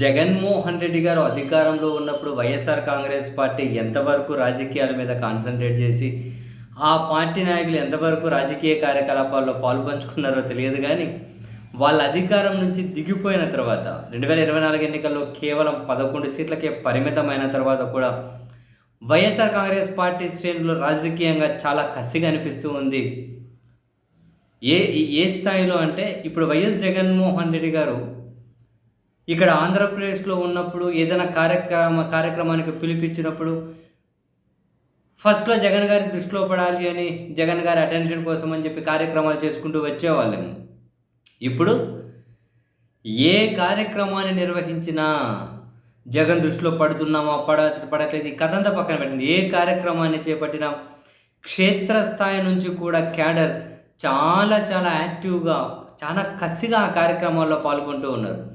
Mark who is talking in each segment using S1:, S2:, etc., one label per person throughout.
S1: జగన్మోహన్ రెడ్డి గారు అధికారంలో ఉన్నప్పుడు వైఎస్ఆర్ కాంగ్రెస్ పార్టీ ఎంతవరకు రాజకీయాల మీద కాన్సన్ట్రేట్ చేసి ఆ పార్టీ నాయకులు ఎంతవరకు రాజకీయ కార్యకలాపాల్లో పాల్పంచుకున్నారో తెలియదు కానీ వాళ్ళ అధికారం నుంచి దిగిపోయిన తర్వాత రెండు వేల ఇరవై నాలుగు ఎన్నికల్లో కేవలం పదకొండు సీట్లకే పరిమితమైన తర్వాత కూడా వైఎస్ఆర్ కాంగ్రెస్ పార్టీ శ్రేణులు రాజకీయంగా చాలా కసిగా అనిపిస్తూ ఉంది. ఏ ఏ స్థాయిలో అంటే ఇప్పుడు వైఎస్ జగన్మోహన్ రెడ్డి గారు ఇక్కడ ఆంధ్రప్రదేశ్లో ఉన్నప్పుడు ఏదైనా కార్యక్రమ కార్యక్రమానికి పిలిపించినప్పుడు ఫస్ట్లో జగన్ గారి దృష్టిలో పడాలి అని జగన్ గారి అటెన్షన్ కోసం అని చెప్పి కార్యక్రమాలు చేసుకుంటూ వచ్చేవాళ్ళము. ఇప్పుడు ఏ కార్యక్రమాన్ని నిర్వహించినా జగన్ దృష్టిలో పడుతున్నామా పడ పడట్లేదు ఈ కథంతా పక్కన పెట్టండి. ఏ కార్యక్రమాన్ని చేపట్టినా క్షేత్రస్థాయి నుంచి కూడా క్యాడర్ చాలా చాలా యాక్టివ్గా చాలా కసిగా ఆ కార్యక్రమాల్లో పాల్గొంటూ ఉన్నారు.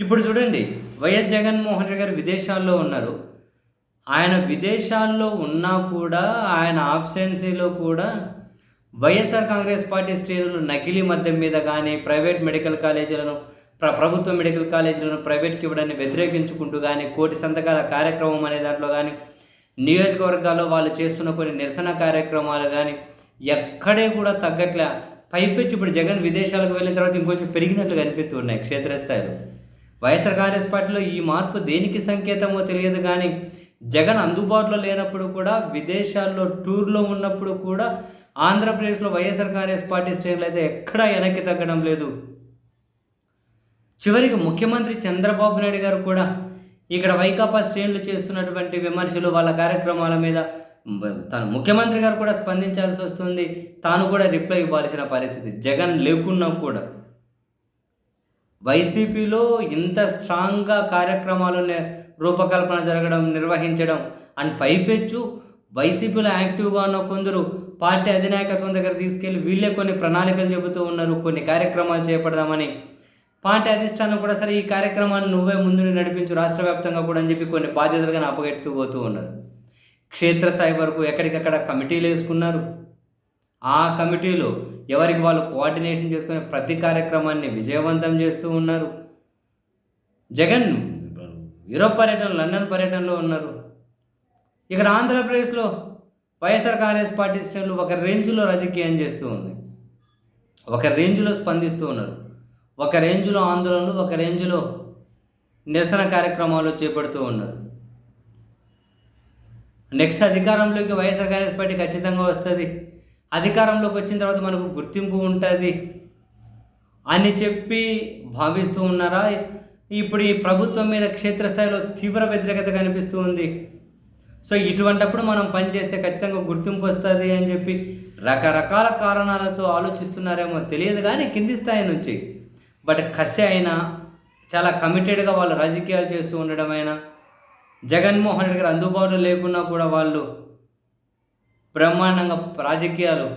S1: ఇప్పుడు చూడండి వైఎస్ జగన్మోహన్ రెడ్డి గారు విదేశాల్లో ఉన్నారు. ఆయన విదేశాల్లో ఉన్నా కూడా ఆయన ఆబ్సెన్సీలో కూడా వైఎస్ఆర్ కాంగ్రెస్ పార్టీ శ్రేణులు నకిలీ మద్యం మీద కానీ ప్రైవేట్ మెడికల్ కాలేజీలను ప్ర ప్రభుత్వ మెడికల్ కాలేజీలను ప్రైవేట్కి ఇవ్వడాన్ని వ్యతిరేకించుకుంటూ కానీ కోటి సంతకాల కార్యక్రమం అనే దాంట్లో కానీ నియోజకవర్గాల్లో వాళ్ళు చేస్తున్న కొన్ని నిరసన కార్యక్రమాలు కానీ ఎక్కడే కూడా తగ్గట్లే పైపెచ్చి ఇప్పుడు జగన్ విదేశాలకు వెళ్ళిన తర్వాత ఇంకొంచెం పెరిగినట్లు కనిపిస్తున్నాయి క్షేత్రస్థాయిలో. వైఎస్ఆర్ కాంగ్రెస్ పార్టీలో ఈ మార్పు దేనికి సంకేతమో తెలియదు కానీ జగన్ అందుబాటులో లేనప్పుడు కూడా విదేశాల్లో టూర్లో ఉన్నప్పుడు కూడా ఆంధ్రప్రదేశ్లో వైఎస్ఆర్ కాంగ్రెస్ పార్టీ శ్రేణులు అయితే ఎక్కడా వెనక్కి తగ్గడం లేదు. చివరికి ముఖ్యమంత్రి చంద్రబాబు నాయుడు గారు కూడా ఇక్కడ వైకాపా శ్రేణులు చేస్తున్నటువంటి విమర్శలు వాళ్ళ కార్యక్రమాల మీద తను ముఖ్యమంత్రి గారు కూడా స్పందించాల్సి వస్తుంది. తాను కూడా రిప్లై ఇవ్వాల్సిన పరిస్థితి జగన్ లేకున్నా కూడా. వైసీపీలో ఇంత స్ట్రాంగ్గా కార్యక్రమాలు రూపకల్పన జరగడం నిర్వహించడం అండ్ పైపెచ్చు వైసీపీలో యాక్టివ్గా ఉన్న కొందరు పార్టీ అధినాయకత్వం దగ్గర తీసుకెళ్ళి వీళ్ళే కొన్ని ప్రణాళికలు చెబుతూ ఉన్నారు కొన్ని కార్యక్రమాలు చేపడదామని. పార్టీ అధిష్టానం కూడా సరే ఈ కార్యక్రమాన్ని నువ్వే ముందు నడిపించు రాష్ట్ర వ్యాప్తంగా కూడా అని చెప్పి కొన్ని బాధ్యతలుగా అప్పగెడుతూ పోతూ ఉన్నారు. క్షేత్రస్థాయి వరకు ఎక్కడికక్కడ కమిటీలు వేసుకున్నారు. ఆ కమిటీలో ఎవరికి వాళ్ళు కోఆర్డినేషన్ చేసుకునే ప్రతి కార్యక్రమాన్ని విజయవంతం చేస్తూ ఉన్నారు. జగన్ యూరోప్ పర్యటన లండన్ పర్యటనలో ఉన్నారు. ఇక్కడ ఆంధ్రప్రదేశ్లో వైఎస్ఆర్ కాంగ్రెస్ పార్టీ శ్రేణులు ఒక రేంజ్లో రాజకీయం చేస్తూ ఉంది ఒక రేంజ్లో స్పందిస్తూ ఉన్నారు. ఒక రేంజ్లో ఆందోళనలు ఒక రేంజ్లో నిరసన కార్యక్రమాలు చేపడుతూ ఉన్నారు. నెక్స్ట్ అధికారంలోకి వైఎస్ఆర్ కాంగ్రెస్ పార్టీ ఖచ్చితంగా వస్తుంది. అధికారంలోకి వచ్చిన తర్వాత మనకు గుర్తింపు ఉంటుంది. అని చెప్పి భావిస్తూ ఉన్నారా? ఇప్పుడు ఈ ప్రభుత్వం మీద క్షేత్రస్థాయిలో తీవ్ర వ్యతిరేకత కనిపిస్తూ ఉంది. సో ఇటువంటప్పుడు మనం పనిచేస్తే ఖచ్చితంగా గుర్తింపు వస్తుంది అని చెప్పి రకరకాల కారణాలతో ఆలోచిస్తున్నారేమో తెలియదు కానీ కింది స్థాయి నుంచి. బట్ కసి అయినా చాలా కమిటెడ్గా వాళ్ళు రాజకీయాలు చేస్తూ ఉండడం అయినా జగన్మోహన్ రెడ్డి గారు అందుబాటులో లేకున్నా కూడా వాళ్ళు బ్రహ్మాండంగా రాజకీయాలు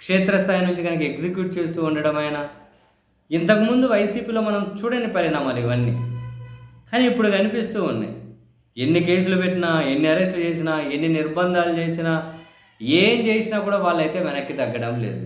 S1: క్షేత్రస్థాయి నుంచి కనుక ఎగ్జిక్యూట్ చేస్తూ ఉండడం అయినా ఇంతకుముందు వైసీపీలో మనం చూడని పరిణామాలు ఇవన్నీ. కానీ ఇప్పుడు కనిపిస్తూ ఉన్నాయి. ఎన్ని కేసులు పెట్టినా ఎన్ని అరెస్టులు చేసినా ఎన్ని నిర్బంధాలు చేసినా ఏం చేసినా కూడా వాళ్ళైతే వెనక్కి తగ్గడం లేదు.